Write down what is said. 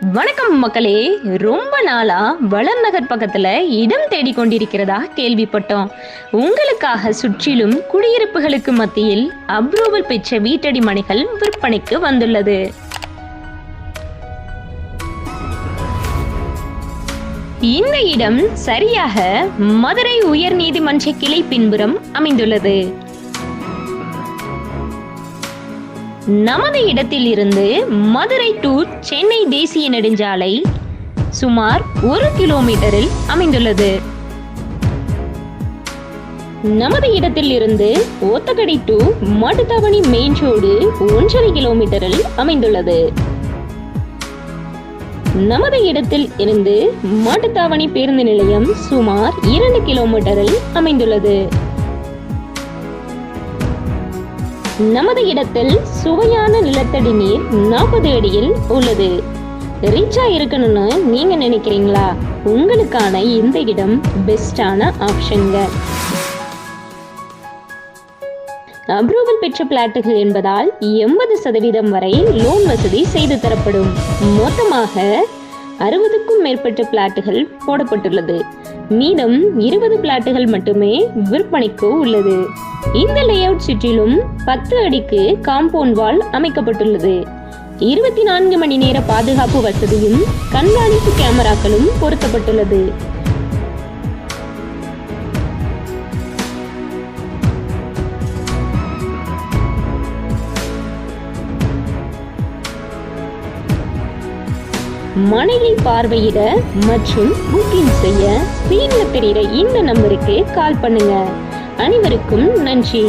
வணக்கம் மக்களே. ரொம்ப நாளா வளர்நகர் பக்கத்துல இடம் தேடி கொண்டிருக்கிறதா கேள்விப்பட்டோம். உங்களுக்காக சுற்றிலும் குடியிருப்புகளுக்கு மத்தியில் அப்ரூவல் பெற்ற வீட்டடி மனைகள் விற்பனைக்கு வந்துள்ளது. இந்த இடம் சரியாக மதுரை உயர் நீதிமன்ற கிளை பின்புறம் அமைந்துள்ளது. நமது இடத்தில் இருந்து மதுரை டு சென்னை தேசிய நெடுஞ்சாலை சுமார் ஒரு கிலோமீட்டரில் அமைந்துள்ளது. நமது இடத்தில் இருந்து Othakadai to Mattuthavani main road ஒன்றரை கிலோமீட்டரில் அமைந்துள்ளது. நமது இடத்தில் இருந்து மாட்டுத்தாவணி பேருந்து நிலையம் சுமார் இரண்டு கிலோமீட்டரில் அமைந்துள்ளது. நமது இடத்தில் சுவையான நிலத்தடி நீர் நாற்பது அடியில் உள்ளது. ரிச்சா இருக்கணும்னு நீங்க நினைக்கிறீங்களா? உங்களுக்கான இந்த இடம் பெஸ்டான ஆப்ஷன்ங்க அப்ரூவல் பெற்ற பிளாட்டுகள் என்பதால் எண்பது சதவீதம் வரை லோன் வசதி செய்து தரப்படும். மொத்தமாக அறுபதுக்கும் மேற்பட்ட பிளாட்டுகள் போடப்பட்டுள்ளது. மீதம் இருபது பிளாட்டுகள் மட்டுமே விற்பனைக்கு உள்ளது. இந்த லேஅவுட் சுற்றிலும் பத்து அடிக்கு காம்பவுண்ட் வால் அமைக்கப்பட்டுள்ளது. இருபத்தி நான்கு மணி நேர பாதுகாப்பு வசதியும் கண்காணிப்பு கேமராக்களும் பொருத்தப்பட்டுள்ளது. மனையை பார்வையிட மற்றும் புக்கிங் செய்ய ஸ்கிரீன்ல தெரிகிற இந்த நம்பருக்கு கால் பண்ணுங்க. அனைவருக்கும் நன்றி.